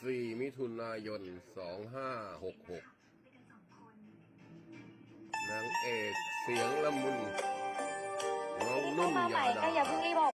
14มิถุนายน 2566 นางเอกเสียงละมุนน้องนุ่นมาใหม่ยาก็ดาอย่าเพิ่งรีบออก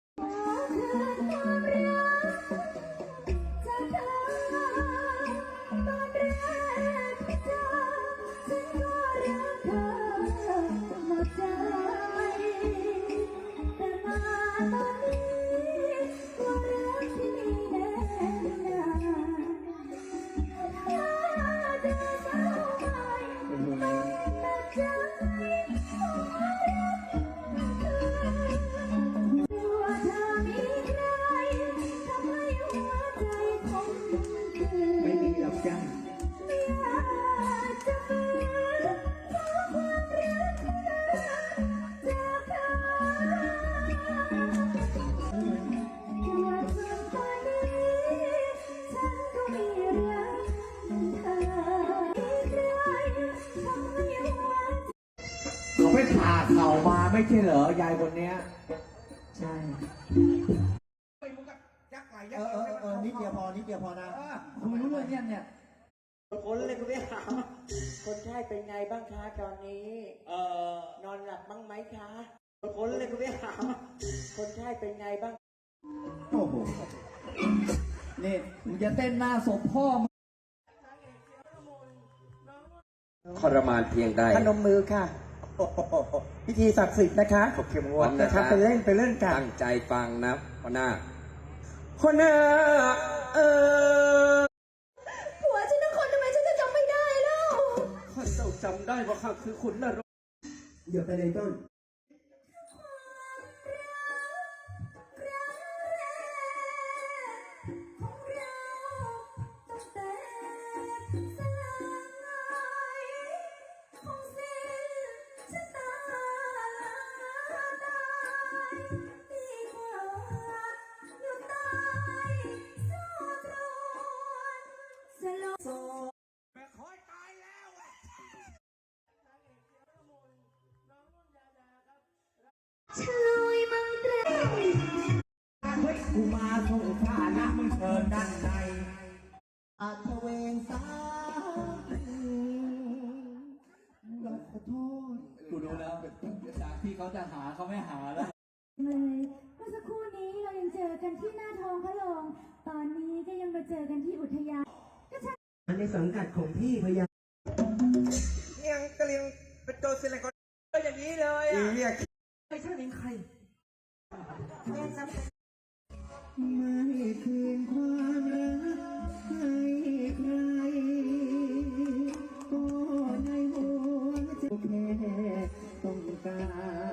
ผ่าเข่ามาไม่ใช่เหรอ ยายคนเนี้ย ใช่เออเออเออนิดเดียวพอ นิดเดียวพอนะคุณรู้เลยเนี่ยเนี่ย คนเลยคุณพี่ถามคนไข้เป็นไงบ้างคะตอนนี้ เอ่อนอนหลับบ้างไหมคะคนเลยคุณพี่ถามคนไข้เป็นไงบ้าง โอ้โห นี่มึงจะเต้นหน้าศพพ่อมึงทรมานเพียงใดพนมมือค่ะโอ้โห พิธีศักดิ์สิทธิ์นะคะขอบเข้มงวดนะครับไปเล่นไปเล่นกันตั้งใจฟังนะพ่อหน้าคคนเออเออผัวฉันนะคนทำไมฉันจะจำไม่ได้แล้ว ข้าเจ้าจำได้ว่าข้าคือขุนนรก อย่าไปเลยต้น เฮ้ยกูมาส่งฐานะมึงเชิญด้านในอาทเวงสาเราขอโทษกูรู้แล้วจากที่เขาจะหาเขาไม่หาแล้วเลยเมื่อสักครู่นี้เรายังเจอกันที่หน้าท้องพระโรงตอนนี้ก็ยังมาเจอกันที่อุทยานในสังกัดของพี่พยายังกระเลียงเป็นตัวซิลิคอนอย่างนี้เลยอะ ไม่ใช่เป็นใครไม่คืนความรักให้ใครก็ในหัวใจแค่ต้องการ